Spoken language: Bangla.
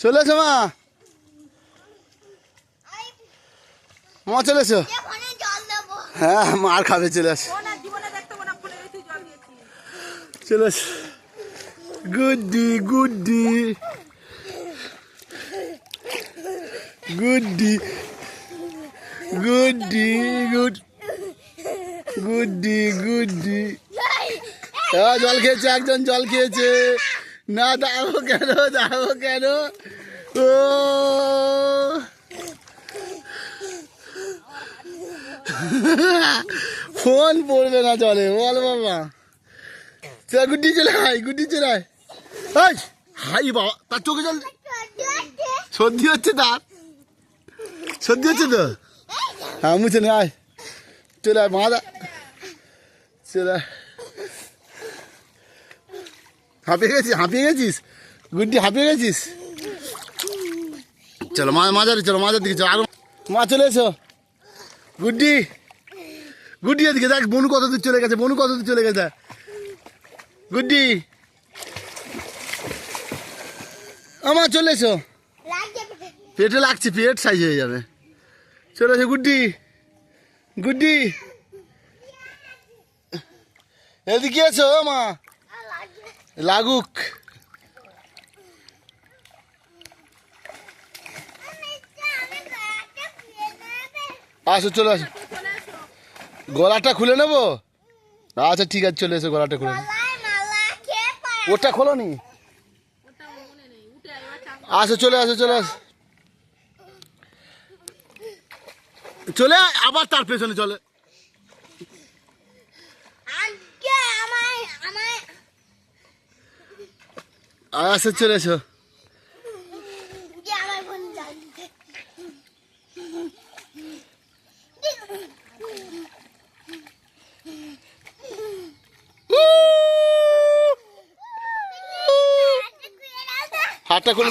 চলে এসো মা। মা চলে এসো। ফোনে জল দেবো। হ্যাঁ মার খাবে চলে দিয়েছিস চলে গুড্ডি গুড্ডি। গুড্ডি গুড্ডি গুড গুড্ডি গুড্ডি। হ্যাঁ জল খেয়েছে একজন জল খেয়েছে। না দাঁড়াবো কেন দাঁড়াবো কেন? ও। ফোন পড়বে না চলে বল বাবা। চল গুড্ডি চলে আয়, গুড্ডি চলে হাই হাই বাবা, তার চোখে জল সর্দি হচ্ছে তার। সর্দি হচ্ছে তো? হ্যাঁ মুছে নে চলে আয়, মা চলে আয়। হাঁপিয়ে গেছিস? হাঁপিয়ে গেছিস? গুড্ডি, হাঁপিয়ে গেছিস? চলো, মা মাজারে চলো মাজার দিকে চলো। আরও মা, চলে এসো। গুড্ডি গুড্ডি এদিকে দেখ, বনু কত দূর চলে গেছে, বনু কত দূর চলে গেছে। গুড্ডি। আমার চলে এসো। পেটে লাগছে, পেট সাইজ হয়ে যাবে। চলে এসো, গুড্ডি। গুড্ডি। এদিকে এসো, মা। লাগুক। আসো, চলে আসো। গলাটা খুলে নেব? আচ্ছা ঠিক আছে, চলে এসো, গলাটা খুলে। ওটা খোলো নি আসো, চলে আসো চলে আসো। চলে আবার তার পেছনে চলে। আসো চলে এসো। হাতটা খুলে